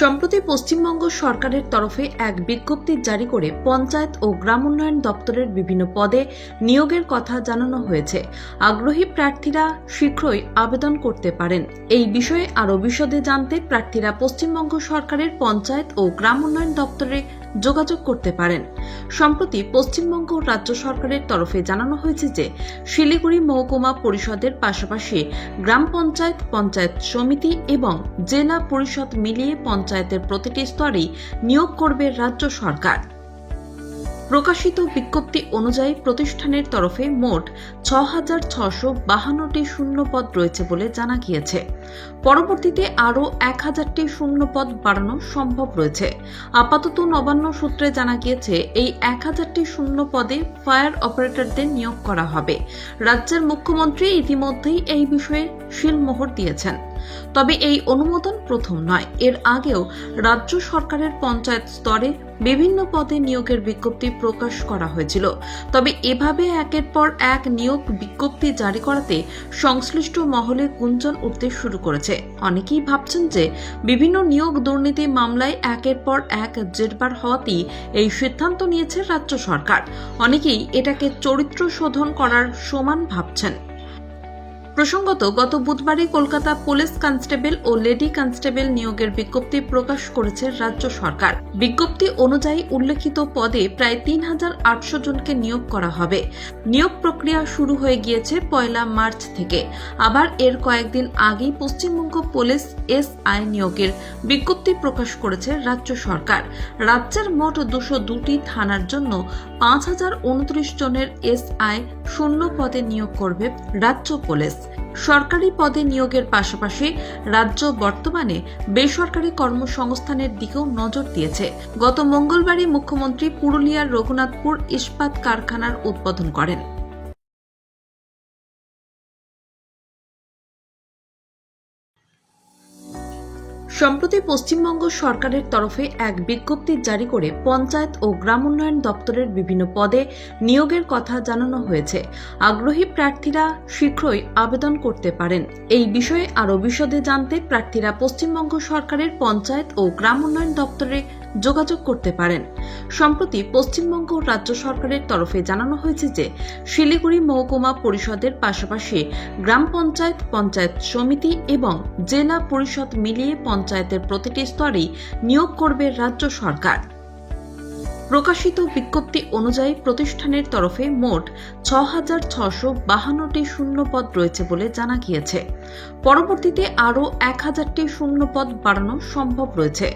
সম্প্রতি পশ্চিমবঙ্গ সরকারের তরফে এক বিজ্ঞপ্তি জারি করে পঞ্চায়েত ও গ্রাম উন্নয়ন দপ্তরের বিভিন্ন পদে নিয়োগের কথা জানানো হয়েছে। আগ্রহী প্রার্থীরা শীঘ্রই আবেদন করতে পারেন। এই বিষয়ে আরও বিশদে জানতে প্রার্থীরা পশ্চিমবঙ্গ সরকারের পঞ্চায়েত ও গ্রাম উন্নয়ন দপ্তরে যোগাযোগ করতে পারেন। সম্প্রতি পশ্চিমবঙ্গ রাজ্য সরকারের তরফে জানানো হয়েছে যে, শিলিগুড়ি মহকুমা পরিষদের পাশাপাশি গ্রাম পঞ্চায়েত পঞ্চায়েত সমিতি এবং জেলা পরিষদ মিলিয়ে পঞ্চায়েতের প্রতিটি স্তরেই নিয়োগ করবে রাজ্য সরকার। প্রকাশিত বিজ্ঞপ্তি অনুযায়ী প্রতিষ্ঠানের তরফে মোট ছ হাজার ছশো বাহান্নটি শূন্য পদ রয়েছে বলে জানা গিয়েছে। পরবর্তীতে আরও এক হাজারটি শূন্যপদ বাড়ানো সম্ভব রয়েছে। আপাতত নবান্ন সূত্রে জানা গিয়েছে, এই এক হাজারটি শূন্য পদে ফায়ার অপারেটরদের নিয়োগ করা হবে। রাজ্যের মুখ্যমন্ত্রী ইতিমধ্যেই এই বিষয়ে শিলমোহর দিয়েছেন। তবে এই অনুমোদন প্রথম নয়। এর আগেও রাজ্য সরকারের পঞ্চায়েত স্তরে বিভিন্ন পদে নিয়োগের বিজ্ঞপ্তি প্রকাশ করা হয়েছিল। তবে এভাবে একের পর এক নিয়োগ বিজ্ঞপ্তি জারি করাতে সংশ্লিষ্ট মহলে গুঞ্জন উঠতে শুরু করেছে। অনেকেই ভাবছেন যে বিভিন্ন নিয়োগ দুর্নীতি মামলায় একের পর এক জেরবার হওয়াতেই এই সিদ্ধান্ত নিয়েছে রাজ্য সরকার। অনেকেই এটাকে চরিত্র শোধন করার সমান ভাবছেন। প্রসঙ্গত, গত বুধবারই কলকাতা পুলিশ কনস্টেবল ও লেডি কনস্টেবল নিয়োগের বিজ্ঞপ্তি প্রকাশ করেছে রাজ্য সরকার। বিজ্ঞপ্তি অনুযায়ী উল্লেখিত পদে প্রায় তিন হাজার আটশো জনকে নিয়োগ করা হবে। নিয়োগ প্রক্রিয়া শুরু হয়ে গিয়েছে পয়লা মার্চ থেকে। আবার এর কয়েকদিন আগেই পশ্চিমবঙ্গ পুলিশ এসআই নিয়োগের বিজ্ঞপ্তি প্রকাশ করেছে রাজ্য সরকার। রাজ্যের মোট দুশো দুটি থানার জন্য পাঁচ হাজার উনত্রিশ জনের এসআই শূন্য পদে নিয়োগ করবে রাজ্য পুলিশ। সরকারি পদে নিয়োগের পাশাপাশি রাজ্য বর্তমানে বেসরকারি কর্মসংস্থানের দিকেও নজর দিয়েছে। গত মঙ্গলবারই মুখ্যমন্ত্রী পুরুলিয়ার রঘুনাথপুর ইস্পাত কারখানার উদ্বোধন করেন। সম্প্রতি পশ্চিমবঙ্গ সরকারের তরফে এক বিজ্ঞপ্তি জারি করে পঞ্চায়েত ও গ্রাম উন্নয়ন দপ্তরের বিভিন্ন পদে নিয়োগের কথা জানানো হয়েছে। আগ্রহী প্রার্থীরা শীঘ্রই আবেদন করতে পারেন। এই বিষয়ে আরও বিশদে জানতে প্রার্থীরা পশ্চিমবঙ্গ সরকারের পঞ্চায়েত ও গ্রাম উন্নয়ন দপ্তরে যোগাযোগ করতে পারেন। সম্প্রতি পশ্চিমবঙ্গ রাজ্য সরকারের তরফে জানানো হয়েছে যে, শিলিগুড়ি মহকুমা পরিষদের পাশাপাশি গ্রাম পঞ্চায়েত পঞ্চায়েত সমিতি এবং জেলা পরিষদ মিলিয়ে পঞ্চায়েতের প্রতিটি স্তরেই নিয়োগ করবে রাজ্য সরকার। প্রকাশিত বিজ্ঞপ্তি অনুযায়ী প্রতিষ্ঠানের তরফে মোট ছ হাজার ছশো বাহান্নটি শূন্য পদ রয়েছে বলে জানা গিয়েছে। পরবর্তীতে আরও এক হাজারটি শূন্যপদ বাড়ানো সম্ভব রয়েছে।